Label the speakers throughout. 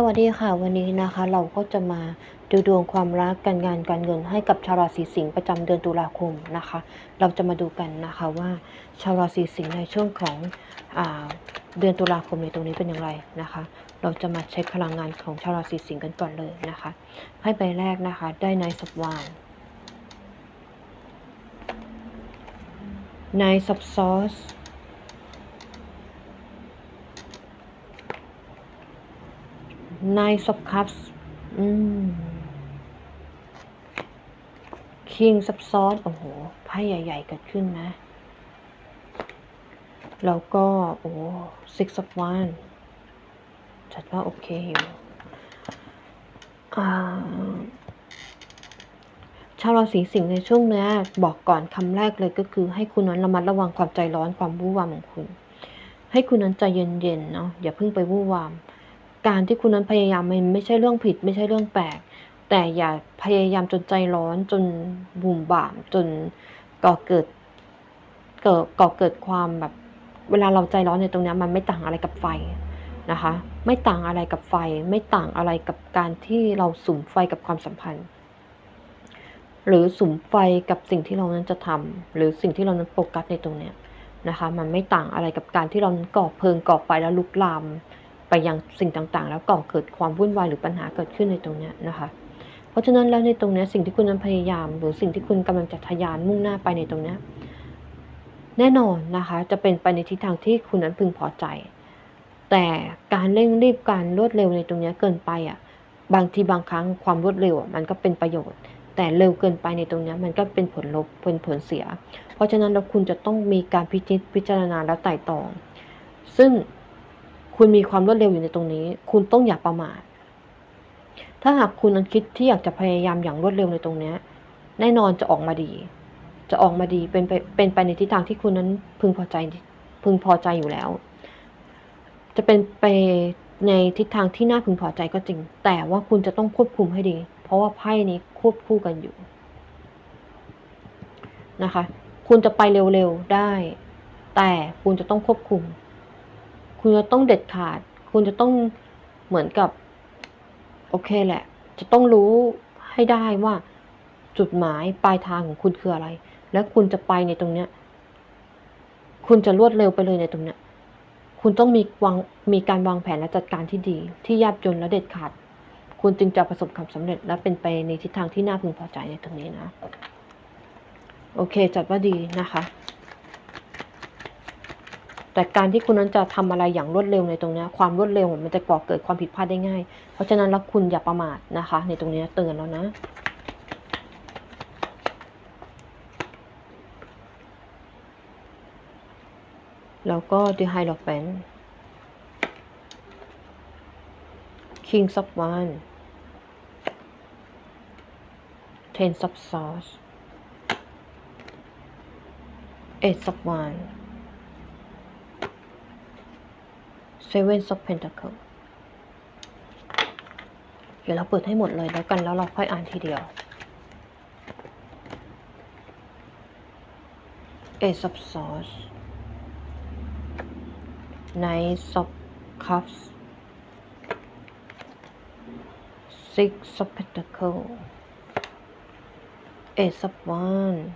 Speaker 1: สวัสดีค่ะวันนี้นะคะเราก็จะมาดูดวงความรักการงานการเงินให้กับชาวราศีสิงห์ประจำเดือนตุลาคมนะคะ เราจะมาดูกันนะคะว่าชาวราศีสิงห์ในช่วงของอเดือนตุลาคมในตรงนี้เป็นอย่างไรนะคะ เราจะมาเช็คพลังงานของชาวราศีสิงห์กันก่อนเลยนะคะไพ่ใบแรกนะคะได้นายสับวานนายสับซอส Nine of Cups อืม King of Swords โอ้โห ไพ่ใหญ่ ๆ เกิดขึ้นนะ แล้วก็ โอ้ Six of Wands จัดว่าโอเคอยู่ชาวราศีสิงห์ในช่วงนี้บอกก่อนคำแรกเลยก็คือ ให้คุณนั้นระมัดระวังความใจร้อนความวู่วามของคุณ ให้คุณนั้นใจเย็นๆเนาะอย่าเพิ่งไปวู่วาม การที่คุณนั้นพยายามมันไม่ใช่เรื่องผิด ไม่ใช่เรื่องแปลก แต่อย่าพยายามจนใจร้อนจนบุ่มบ่ามจนก่อเกิดเกิดก่อเกิดความแบบ เวลาเราใจร้อนในตรงนี้มันไม่ต่างอะไรกับไฟนะคะ ไม่ต่างอะไรกับไฟ ไม่ต่างอะไรกับการที่เราสุมไฟกับความสัมพันธ์ หรือสุมไฟกับสิ่งที่เรานั้นจะทำหรือสิ่งที่เรานั้นโฟกัสในตรงเนี้ยนะคะ มันไม่ต่างอะไรกับการที่เราก่อเพลิงก่อไฟแล้วลุกลาม ไปยังสิ่งต่างๆ แล้วก่อเกิดความวุ่นวายหรือปัญหาเกิดขึ้นในตรงนี้นะคะ เพราะฉะนั้นแล้วในตรงนี้สิ่งที่คุณนั้นพยายาม หรือสิ่งที่คุณกำลังจะทะยานมุ่งหน้าไปในตรงนี้แน่นอนนะคะ จะเป็นไปในทิศทางที่คุณนั้นพึงพอใจ แต่การเร่งรีบการรวดเร็วในตรงนี้เกินไปอะบางทีบางครั้งความรวดเร็วมันก็เป็นประโยชน์ แต่เร็วเกินไปในตรงนี้มันก็เป็นผลลบเป็นผลเสีย เพราะฉะนั้นแล้วคุณจะต้องมีการพิจิตพิจารณาและไต่ตอง ซึ่ง คุณมีความรวดเร็วอยู่ในตรงนี้ คุณต้องอย่าประมาท ถ้าหากคุณนั้นคิดที่อยากจะพยายามอย่างรวดเร็วในตรงนี้ แน่นอนจะออกมาดี จะออกมาดีเป็นไปเป็นไปในทิศทางที่คุณนั้นพึงพอใจพึงพอใจอยู่แล้ว จะเป็นไปในทิศทางที่น่าพึงพอใจก็จริง แต่ว่าคุณจะต้องควบคุมให้ดี เพราะว่าไพ่นี้ควบคู่กันอยู่นะคะ คุณจะไปเร็วๆได้ แต่คุณจะต้องควบคุม คุณจะต้องเด็ดขาด คุณจะต้องเหมือนกับ โอเคแหละ จะต้องรู้ให้ได้ว่าจุดหมายปลายทางของคุณคืออะไร และคุณจะไปในตรงเนี้ย คุณจะรวดเร็วไปเลยในตรงเนี้ย คุณต้องมีวางมีการวางแผนและจัดการที่ดี ที่แยบยลและเด็ดขาด คุณจึงจะประสบความสำเร็จและเป็นไปในทิศทางที่น่าพึงพอใจในตรงนี้นะ โอเค จัดว่าดีนะคะ แต่การที่คุณนั้นจะทำอะไรอย่างรวดเร็วในตรงนี้ความรวดเร็วมันจะก่อเกิดความผิดพลาดได้ง่าย เพราะฉะนั้นแล้วคุณอย่าประมาทนะคะ ในตรงนี้เตือนแล้วนะแล้วก็ The Hierophant King of Wands Ten of Swords Eight of Wands Seven of Pentacles เดี๋ยวเราเปิดให้หมดเลยแล้วกันแล้วเราค่อยอ่านทีเดียว Ace of Swords Knight of Cups Six of Pentacles Ace of Wands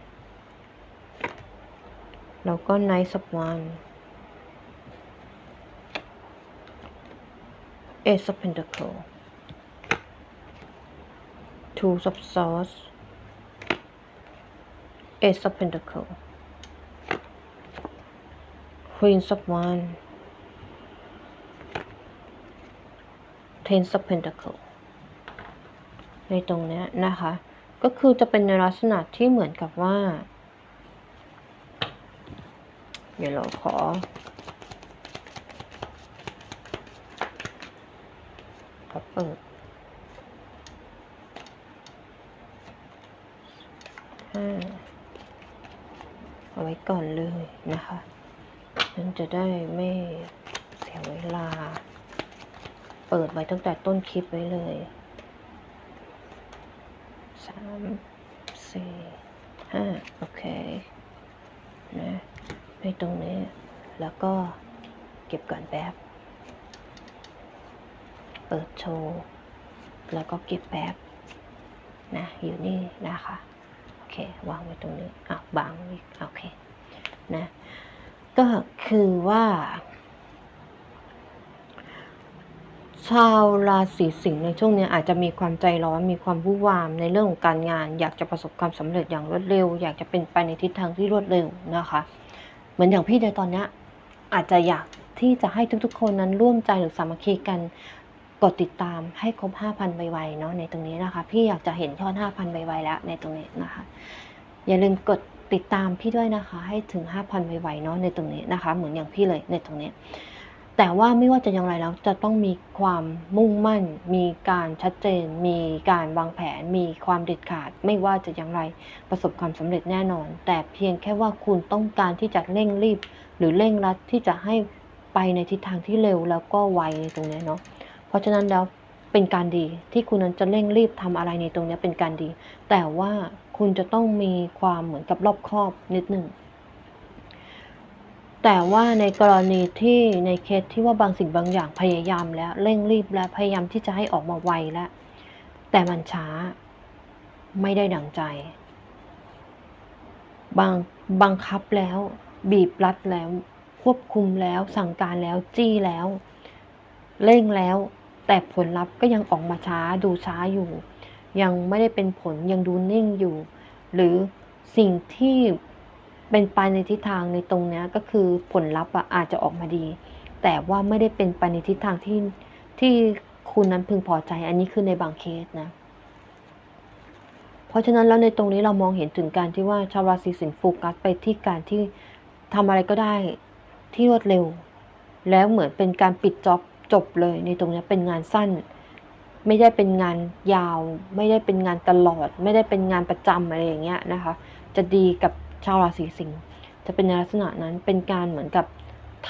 Speaker 1: แล้วก็ Knight of Wands Ace of Pentacles Two of Swords Ace of Pentacles Queen of Wands Ten of Pentacles ในตรงนี้นะคะ ก็คือจะเป็นในลักษณะที่เหมือนกับว่า เดี๋ยวเราขอ ขอเปิดห้าเอาไว้ก่อนเลยนะคะนั้นจะได้ไม่เสียเวลา เปิดไว้ตั้งแต่ต้นคลิปไว้เลยสามสี่ห้าโอเคนะในตรงนี้แล้วก็เก็บก่อนแป๊บ เปิดโชว์ แล้วก็เก็บแบบนะอยู่นี่นะคะโอเควางไว้ตรงนี้อะบางอีกโอเคนะก็คือว่า ชาวราศีสิงห์ในช่วงนี้อาจจะมีความใจร้อนมีความวุ่นวามในเรื่องของการงาน อยากจะประสบความสำเร็จอย่างรวดเร็ว อยากจะเป็นไปในทิศทางที่รวดเร็วนะคะ เหมือนอย่างพี่ในตอนนี้อาจจะอยากที่จะให้ทุกๆ คนนั้นร่วมใจหรือสามัคคีกัน กดติดตามให้ครบ 5,000ไวเนาะในตรงนี้นะคะ พี่อยากจะเห็นยอด 5,000ไวแล้วในตรงนี้นะคะ อย่าลืมกดติดตามพี่ด้วยนะคะ ให้ถึง 5,000ไวเนาะในตรงนี้นะคะ เหมือนอย่างพี่เลยในตรงนี้ แต่ว่าไม่ว่าจะอย่างไรแล้วจะต้องมีความมุ่งมั่น มีการชัดเจน มีการวางแผน มีความเด็ดขาด ไม่ว่าจะอย่างไรประสบความสำเร็จแน่นอน แต่เพียงแค่ว่าคุณต้องการที่จะเร่งรีบ หรือเร่งรัดที่จะให้ไปในทิศทางที่เร็วแล้วก็ไวในตรงนี้เนาะ เพราะฉะนั้นแล้วเป็นการดีที่คุณนั้นจะเร่งรีบทำอะไรในตรงนี้เป็นการดี แต่ว่าคุณจะต้องมีความเหมือนกับรอบคอบนิดหนึ่งแต่ว่าในกรณีที่ในเคสที่ว่าบางสิ่งบางอย่างพยายามแล้วเร่งรีบและพยายามที่จะให้ออกมาไวแล้วแต่มันช้าไม่ได้ดังใจ บางบังคับแล้ว บีบรัดแล้ว ควบคุมแล้ว สั่งการแล้วจี้แล้ว เร่งแล้ว แต่ผลลัพธ์ก็ยังออกมาช้าดูช้าอยู่ ยังไม่ได้เป็นผลยังดูนิ่งอยู่ หรือสิ่งที่เป็นไปในทิศทางในตรงนี้ก็คือผลลัพธ์อะอาจจะออกมาดี แต่ว่าไม่ได้เป็นไปในทิศทางที่ที่คุณนั้นพึงพอใจ อันนี้คือในบางเคสนะ เพราะฉะนั้นแล้วในตรงนี้เรามองเห็นถึงการที่ว่าชาวราศีสิงห์โฟกัสไปที่การที่ทำอะไรก็ได้ที่รวดเร็ว แล้วเหมือนเป็นการปิดจ็อบ จบเลยในตรงนี้เป็นงานสั้น ไม่ได้เป็นงานยาว ไม่ได้เป็นงานตลอด ไม่ได้เป็นงานประจำอะไรอย่างเงี้ยนะคะ จะดีกับชาวราศีสิงห์จะเป็นในลักษณะนั้นเป็นการเหมือนกับ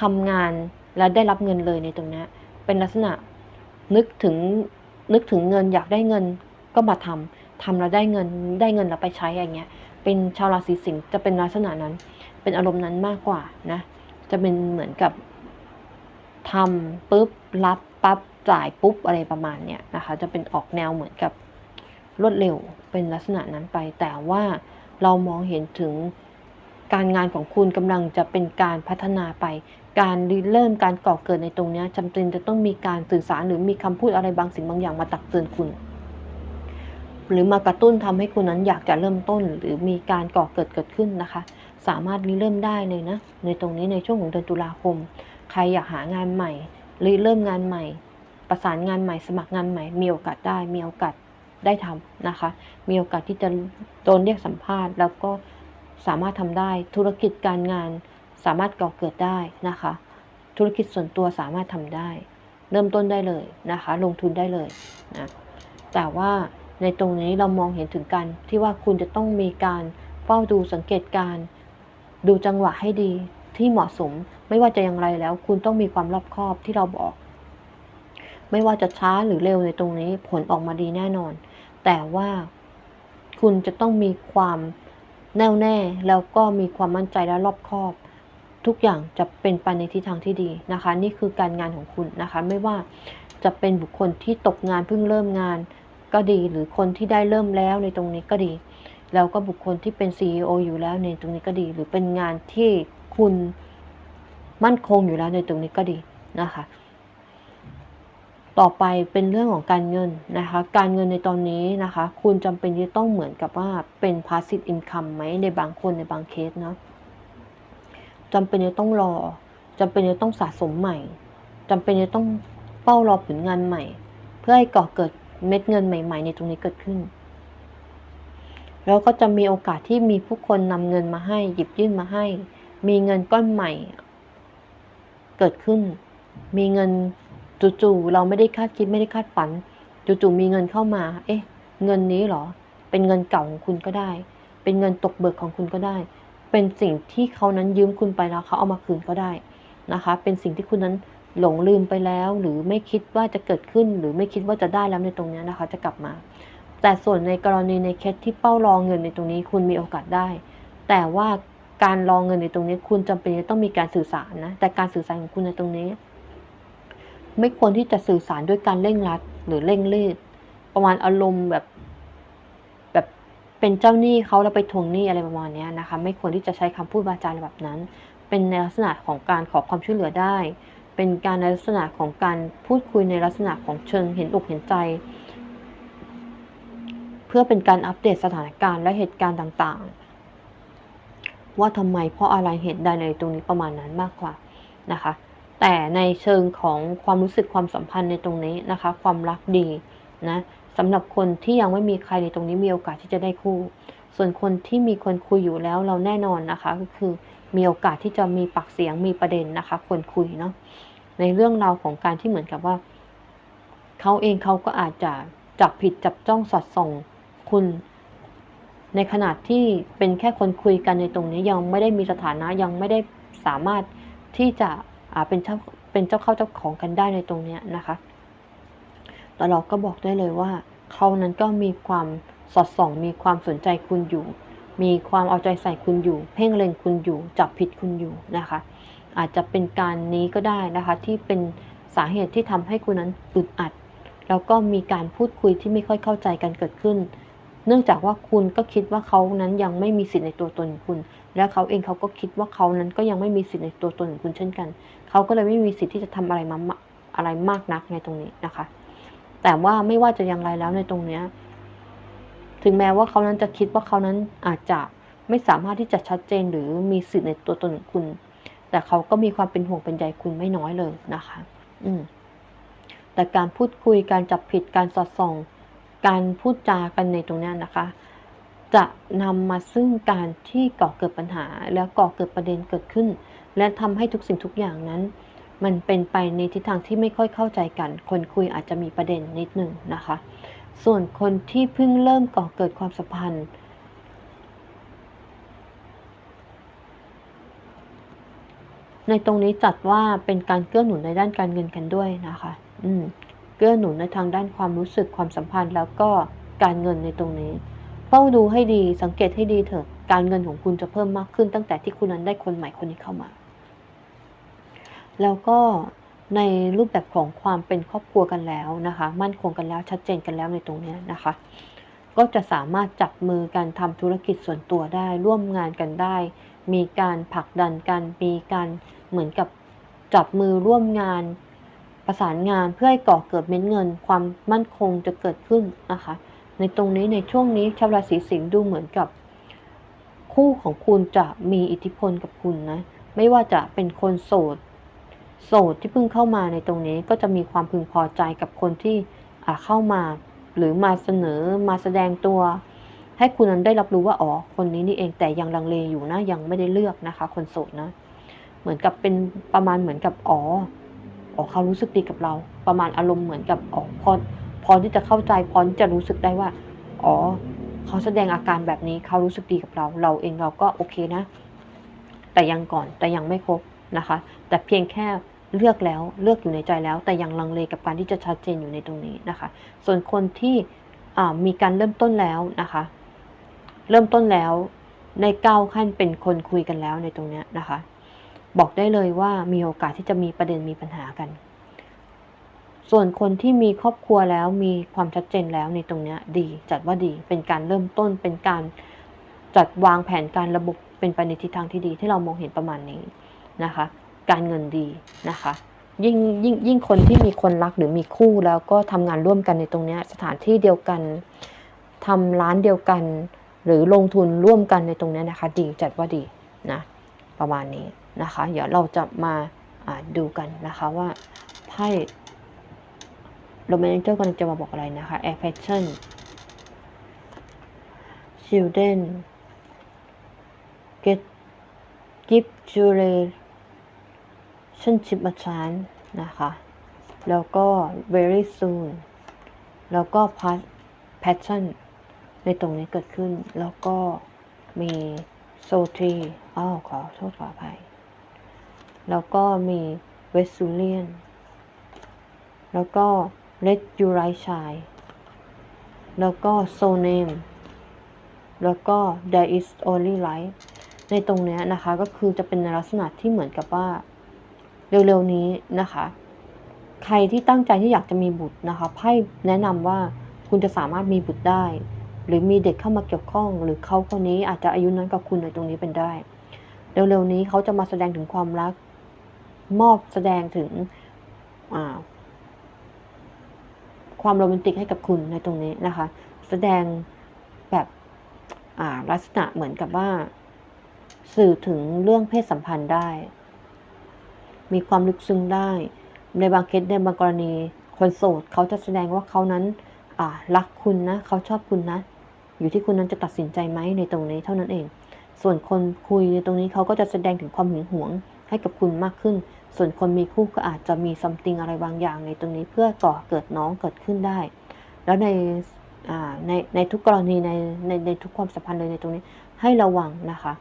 Speaker 1: ทำงานและได้รับเงินเลยในตรงนี้เป็นลักษณะนึกถึงนึกถึงเงินอยากได้เงินก็มาทำทำแล้วได้เงินได้เงินแล้วไปใช้อย่างเงี้ย เป็นชาวราศีสิงห์จะเป็นลักษณะนั้น เป็นอารมณ์นั้นมากกว่านะ จะเป็นเหมือนกับ ทำปุ๊บรับปั๊บจ่ายปุ๊บอะไรประมาณเนี้ยนะคะ จะเป็นออกแนวเหมือนกับรวดเร็วเป็นลักษณะนั้นไป แต่ว่าเรามองเห็นถึงการงานของคุณกำลังจะเป็นการพัฒนาไป การเริ่มการก่อเกิดในตรงนี้จำเป็นจะต้องมีการสื่อสารหรือมีคำพูดอะไรบางสิ่งบางอย่างมาตักเตือนคุณ หรือมากระตุ้นทำให้คุณนั้นอยากจะเริ่มต้น หรือมีการก่อเกิดเกิดขึ้นนะคะ สามารถริเริ่มได้เลยนะในตรงนี้ในช่วงของเดือนตุลาคม ใครอยากหางานใหม่หริเริ่มงานใหม่ ประสานงานใหม่ สมัครงานใหม่ มีโอกาสได้ มีโอกาสได้ทำนะคะ มีโอกาสที่จะโดนเรียกสัมภาษณ์ แล้วก็สามารถทำได้ธุรกิจการงานสามารถก่อเกิดได้นะคะ ธุรกิจส่วนตัวสามารถทำได้ เริ่มต้นได้เลยนะคะ ลงทุนได้เลยนะแต่ว่าในตรงนี้เรามองเห็นถึงการที่ว่าคุณจะต้องมีการเฝ้าดูสังเกตการ ดูจังหวะให้ดี ที่เหมาะสม ไม่ว่าจะอย่างไรแล้ว คุณต้องมีความรอบคอบที่เราบอก ไม่ว่าจะช้าหรือเร็วในตรงนี้ผลออกมาดีแน่นอน แต่ว่าคุณจะต้องมีความแน่วแน่ แล้วก็มีความมั่นใจและรอบคอบ ทุกอย่างจะเป็นไปในทิศทางที่ดีนะคะ นี่คือการงานของคุณนะคะ ไม่ว่าจะเป็นบุคคลที่ตกงานเพิ่งเริ่มงานก็ดี หรือคนที่ได้เริ่มแล้วในตรงนี้ก็ดี แล้วก็บุคคลที่เป็น CEO อยู่แล้วในตรงนี้ก็ดี หรือเป็นงานที่ คุณมั่นคงอยู่แล้วในตรงนี้ก็ดีนะคะ ต่อไปเป็นเรื่องของการเงินนะคะ การเงินในตอนนี้นะคะ คุณจำเป็นที่ต้องเหมือนกับว่าเป็น passive income ไหมในบางคนในบางเคสนะจำเป็นจะต้องรอจำเป็นจะต้องสะสมใหม่จำเป็นจะต้องเฝ้ารอผลงานใหม่ เพื่อให้ก่อเกิดเม็ดเงินใหม่ ๆ ในตรงนี้เกิดขึ้น แล้วก็จะมีโอกาสที่มีผู้คนนำเงินมาให้ หยิบยื่นมาให้ มีเงินก้อนใหม่ เกิดขึ้น มีเงินจู่ๆเราไม่ได้คาดคิดไม่ได้คาดฝันจู่ๆมีเงินเข้ามา เอ๊ะ เงินนี้เหรอ เป็นเงินเก่าของคุณก็ได้ เป็นเงินตกเบิกของคุณก็ได้ เป็นสิ่งที่เขานั้นยืมคุณไปแล้วเขาเอามาคืนก็ได้นะคะ เป็นสิ่งที่คุณนั้นหลงลืมไปแล้ว หรือไม่คิดว่าจะเกิดขึ้น หรือไม่คิดว่าจะได้แล้วในตรงนี้นะคะ จะกลับมา แต่ส่วนในกรณีในเคสที่เป้ารองเงินในตรงนี้ คุณมีโอกาสได้ แต่ว่า การรองเงินในตรงนี้ คุณจำเป็นจะต้องมีการสื่อสารนะ แต่การสื่อสารของคุณในตรงนี้ ไม่ควรที่จะสื่อสารด้วยการเร่งรัด หรือเร่งรีบประมาณอารมณ์แบบ แบบเป็นเจ้าหนี้เขาแล้วไปทวงหนี้อะไรประมาณนี้นะคะ ไม่ควรที่จะใช้คำพูดวาจาแบบนั้น เป็นในลักษณะของการขอความช่วยเหลือได้ เป็นการในลักษณะของการพูดคุยในลักษณะของเชิงเห็นอกเห็นใจ เพื่อเป็นการอัปเดตสถานการณ์และเหตุการณ์ต่างๆ ว่าทำไมเพราะอะไรเหตุใดในตรงนี้ประมาณนั้นมากกว่านะคะ แต่ในเชิงของความรู้สึกความสัมพันธ์ในตรงนี้นะคะ ความรักดีนะสำหรับคนที่ยังไม่มีใครในตรงนี้มีโอกาสที่จะได้คู่ ส่วนคนที่มีคนคุยอยู่แล้วเราแน่นอนนะคะ ก็คือมีโอกาสที่จะมีปากเสียงมีประเด็นนะคะ คนคุยเนาะในเรื่องราวของการที่เหมือนกับว่าเขาเองเขาก็อาจจะจับผิดจับจ้องสอดส่องคุณ ในขณะที่เป็นแค่คนคุยกันในตรงนี้ยังไม่ได้มีสถานะยังไม่ได้สามารถที่จะเป็นเจ้าเป็นเจ้าเข้าเจ้าของกันได้ในตรงนี้นะคะแต่เราก็บอกได้เลยว่าเขานั้นก็มีความสอดส่อง มีความสนใจคุณอยู่ มีความเอาใจใส่คุณอยู่ เพ่งเล็งคุณอยู่ จับผิดคุณอยู่นะคะ อาจจะเป็นการนี้ก็ได้นะคะที่เป็นสาเหตุที่ทำให้คุณนั้นอึดอัด แล้วก็มีการพูดคุยที่ไม่ค่อยเข้าใจกันเกิดขึ้น เนื่องจากว่าคุณก็คิดว่าเขานั้นยังไม่มีสิทธิ์ในตัวตนของคุณ และเขาเองเขาก็คิดว่าเขานั้นก็ยังไม่มีสิทธิ์ในตัวตนของคุณเช่นกัน เขาก็เลยไม่มีสิทธิ์ที่จะทำอะไรมาอะไรมากนักในตรงนี้นะคะ แต่ว่าไม่ว่าจะอย่างไรแล้วในตรงเนี้ยถึงแม้ว่าเขานั้นจะคิดว่าเขานั้นอาจจะไม่สามารถที่จะชัดเจนหรือมีสิทธิ์ในตัวตนของคุณ แต่เขาก็มีความเป็นห่วงเป็นใยคุณไม่น้อยเลยนะคะ อืมแต่การพูดคุยการจับผิดการสอดส่อง การพูดจากันในตรงนี้นะคะ จะนำมาซึ่งการที่ก่อเกิดปัญหา แล้วก่อเกิดประเด็นเกิดขึ้น และทำให้ทุกสิ่งทุกอย่างนั้น มันเป็นไปในทิศทางที่ไม่ค่อยเข้าใจกัน คนคุยอาจจะมีประเด็นนิดหนึ่งนะคะ ส่วนคนที่เพิ่งเริ่มก่อเกิดความสัมพันธ์ในตรงนี้จัดว่าเป็นการเกื้อหนุนในด้านการเงินกันด้วยนะคะ อืม กื้อหนุนในทางด้านความรู้สึกความสัมพันธ์แล้วก็การเงินในตรงนี้เฝ้าดูให้ดีสังเกตให้ดีเถอะ การเงินของคุณจะเพิ่มมากขึ้น ตั้งแต่ที่คุณนั้นได้คนใหม่คนนี้เข้ามา แล้วก็ในรูปแบบของความเป็นครอบครัวกันแล้วนะคะ มั่นคงกันแล้วชัดเจนกันแล้วในตรงนี้นะคะ ก็จะสามารถจับมือกันทำธุรกิจส่วนตัวได้ ร่วมงานกันได้ มีการผลักดันกันมีการเหมือนกับจับมือร่วมงาน ประสานงานเพื่อให้ก่อเกิดเม็ดเงิน ความมั่นคงจะเกิดขึ้นนะคะ ในตรงนี้ในช่วงนี้ชาวราศีสิงห์ดูเหมือนกับ คู่ของคุณจะมีอิทธิพลกับคุณนะ ไม่ว่าจะเป็นคนโสด โสดที่เพิ่งเข้ามาในตรงนี้ก็จะมีความพึงพอใจกับคนที่เข้ามา หรือมาเสนอมาแสดงตัว ให้คุณนั้นได้รับรู้ว่าอ๋อคนนี้นี่เองแต่ยังลังเลอยู่นะยังไม่ได้เลือกนะคะ คนโสดนะ เหมือนกับเป็นประมาณเหมือนกับอ๋อ อ๋อเขารู้สึกดีกับเรา ประมาณอารมณ์เหมือนกับอ๋อพอพอที่จะเข้าใจพอที่จะรู้สึกได้ว่า อ๋อเขาแสดงอาการแบบนี้เขารู้สึกดีกับเรา เราเองเราก็โอเคนะ แต่ยังก่อนแต่ยังไม่ครบนะคะ แต่เพียงแค่เลือกแล้วเลือกอยู่ในใจแล้ว แต่ยังลังเลกับการที่จะชัดเจนอยู่ในตรงนี้นะคะ ส่วนคนที่มีการเริ่มต้นแล้วนะคะ เริ่มต้นแล้วในก้าวขั้นเป็นคนคุยกันแล้วในตรงนี้นะคะ บอกได้เลยว่ามีโอกาสที่จะมีประเด็นมีปัญหากัน ส่วนคนที่มีครอบครัวแล้วมีความชัดเจนแล้วในตรงนี้ดี จัดว่าดีเป็นการเริ่มต้นเป็นการจัดวางแผนการระบบเป็นไปในทิศทางที่ดีที่เรามองเห็นประมาณนี้นะคะ การเงินดีนะคะ ยิ่งยิ่งยิ่งคนที่มีคนรักหรือมีคู่แล้วก็ทำงานร่วมกันในตรงนี้สถานที่เดียวกันทำร้านเดียวกัน หรือลงทุนร่วมกันในตรงนี้นะคะ ดีจัดว่าดีนะประมาณนี้ นะคะ เดี๋ยวเราจะมาดูกันนะคะว่าไพ่โรแมนเจอร์กำลังจะมาบอกอะไรนะคะ Air Passion Children Get Give Jewelry ชั่นชิปมาชานนะคะ แล้วก็ very soon แล้วก็ passion ในตรงนี้เกิดขึ้น แล้วก็มี s o t r y อ้าวขอโทษขออภัย แล้วก็มี vesulian แล้วก็ let you right shine แล้วก็ so name แล้วก็ there is only light ในตรงนี้นะคะก็คือจะเป็นในลักษณะที่เหมือนกับว่า เร็วๆนี้นะคะ ใครที่ตั้งใจที่อยากจะมีบุตรนะคะไพ่แนะนำว่าคุณจะสามารถมีบุตรได้ หรือมีเด็กเข้ามาเกี่ยวข้อง หรือเขาคนนี้อาจจะอายุน้อยกว่าคุณในตรงนี้เป็นได้ เร็วๆนี้เขาจะมาแสดงถึงความรัก มอบแสดงถึงความโรแมนติกให้กับคุณในตรงนี้นะคะ แสดงแบบลักษณะเหมือนกับว่า สื่อถึงเรื่องเพศสัมพันธ์ได้ มีความลึกซึ้งได้ ในบางเคสในบางกรณีคนโสดเขาจะแสดงว่าเขานั้นรักคุณนะเขาชอบคุณนะ อยู่ที่คุณนั้นจะตัดสินใจไหมในตรงนี้เท่านั้นเอง ส่วนคนคุยในตรงนี้เขาก็จะแสดงถึงความหึงหวงให้กับคุณมากขึ้น ส่วนคนมีคู่ก็อาจจะมีซัมติงอะไรบางอย่างในตรงนี้เพื่อก่อเกิดน้องเกิดขึ้นได้ แล้วในในในทุกกรณีในในในทุกความสัมพันธ์เลยในตรงนี้ให้ระวังนะคะ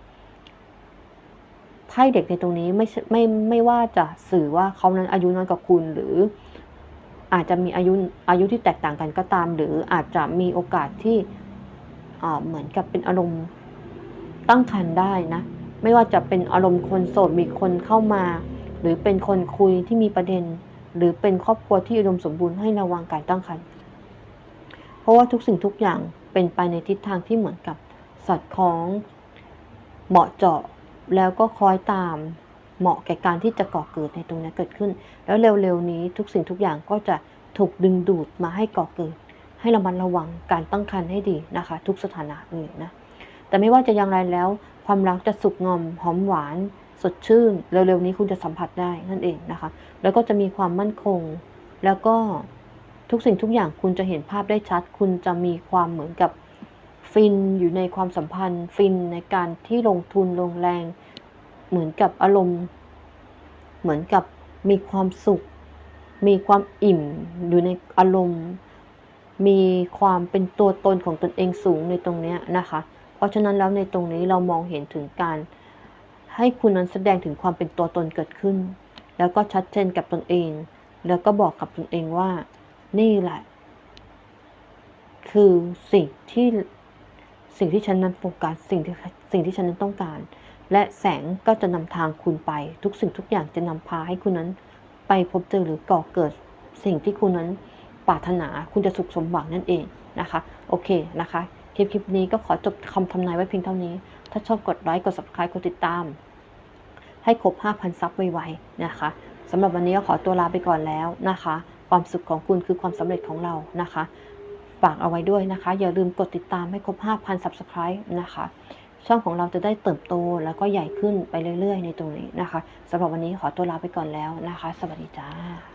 Speaker 1: ไพ่เด็กในตรงนี้ไม่ไม่ไม่ว่าจะสื่อว่าเขานั้นอายุน้อยกว่าคุณหรืออาจจะมีอายุอายุที่แตกต่างกันก็ตาม หรืออาจจะมีโอกาสที่เหมือนกับเป็นอารมณ์ตั้งครรภ์ได้นะ ไม่ว่าจะเป็นอารมณ์คนโสดมีคนเข้ามา หรือเป็นคนคุยที่มีประเด็น หรือเป็นครอบครัวที่อุดมสมบูรณ์ให้ระวังการตั้งครรภ์เพราะว่าทุกสิ่งทุกอย่างเป็นไปในทิศทางที่เหมือนกับสอดคล้อง เหมาะเจาะแล้วก็คอยตามเหมาะแก่การที่จะก่อเกิดในตรงนี้เกิดขึ้น แล้วเร็วๆนี้ทุกสิ่งทุกอย่างก็จะถูกดึงดูดมาให้ก่อเกิด ให้ระมัดระวังการตั้งครรภ์ให้ดีนะคะ ทุกสถานะเลยนะแต่ไม่ว่าจะอย่างไรแล้ว ความรักจะสุกงอมหอมหวาน สดชื่น เร็วๆนี้คุณจะสัมผัสได้นั่นเองนะคะ แล้วก็จะมีความมั่นคง แล้วก็ทุกสิ่งทุกอย่างคุณจะเห็นภาพได้ชัด คุณจะมีความเหมือนกับฟินอยู่ในความสัมพันธ์ ฟินในการที่ลงทุนลงแรง เหมือนกับอารมณ์ เหมือนกับมีความสุข มีความอิ่มอยู่ในอารมณ์ มีความเป็นตัวตนของตนเองสูงในตรงนี้นะคะ เพราะฉะนั้นแล้วในตรงนี้เรามองเห็นถึงการ ให้คุณนั้นแสดงถึงความเป็นตัวตนเกิดขึ้น แล้วก็ชัดเจนกับตนเอง แล้วก็บอกกับตนเองว่า นี่แหละ คือสิ่งที่สิ่งที่ฉันนั้นโฟกัสสิ่งที่สิ่งที่ฉันนั้นต้องการ และแสงก็จะนำทางคุณไป ทุกสิ่งทุกอย่างจะนำพาให้คุณนั้น ไปพบเจอหรือก่อเกิด สิ่งที่คุณนั้นปรารถนาคุณจะสุขสมหวังนั่นเองนะคะ โอเคนะคะ ลิปคลิปนี้ก็ขอจบคำทำนายไว้เพียงเท่านี้ ถ้าชอบกดไลค์กด subscribe กดติดตาม ให้ครบ 5,000 ซับไวๆนะคะสำหรับวันนี้ก็ขอตัวลาไปก่อนแล้วนะคะ ความสุขของคุณคือความสำเร็จของเรานะคะฝากเอาไว้ด้วยนะคะ อย่าลืมกดติดตามให้ครบ 5,000 Subscribe นะคะ ช่องของเราจะได้เติบโตแล้วก็ใหญ่ขึ้นไปเรื่อยๆ ในตรงนี้นะคะสำหรับวันนี้ขอตัวลาไปก่อนแล้วนะคะ สวัสดีจ้า